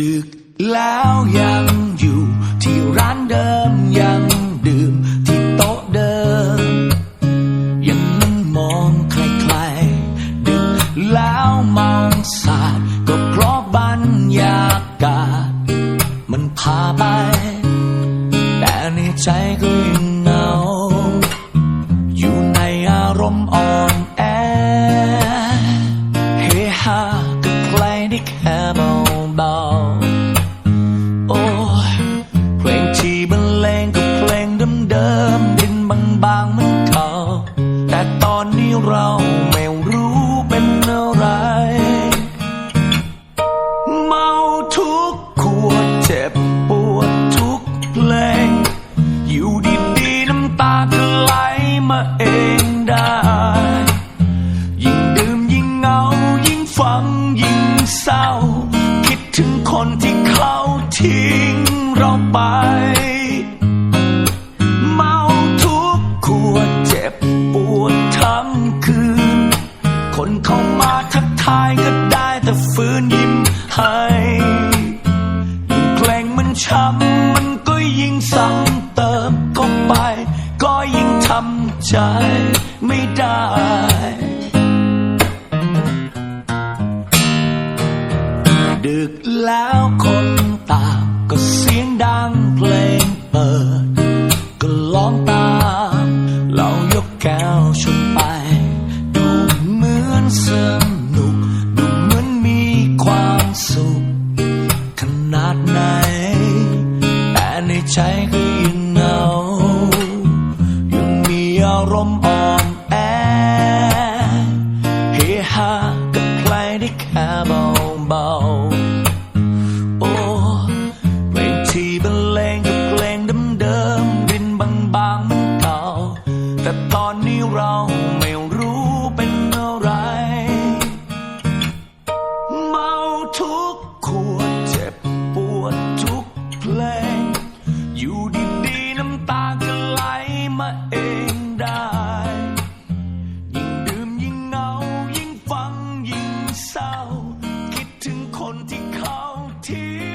ดึกแล้วยังอยู่ ที่ร้านเดิมยังดื่ม ที่โต๊ะเดิม ยังนั่งมองใครๆดึกแล้วมองสาดก็เพราะบรรยากาศ มันพาไป แต่ในใจก็ยังเหงา อยู่ในอารมณ์อ่อนแอเฮฮากับใครได้แค่เบา เราไม่รู้เป็นอะไร เมาทุกขวดเจ็บปวดทุกเพลง อยู่ดีๆน้ำตาก็ไหลมาเองได้ ยิ่งดื่มยิ่งเงา ยิ่งฟังยิ่งเศร้า คิดถึงคนที่เขาทิ้งเราไป ใจไม่ได้ ดึกแล้วคนตาก็เสียงดังเพลงเปิด ก็ร้องตามเรายกแก้วชนไป ดูเหมือนสนุก ดูเหมือนมีความสุข ขนาดไหน แต่ในใจก็ยังารมณ์อ่อนแอเฮฮากับใครได้แค่เบาๆโอ้เพลงที่บรรเลงกับเพลงเดิมๆดินบางๆเหมือนเก่า แต่ตอนนี้เราไม่รู้เป็นอะไร เมาทุกขวดเจ็บปวดทุกเพลง อยู่ดีๆน้ำตาก็ไหลมาเอง 好听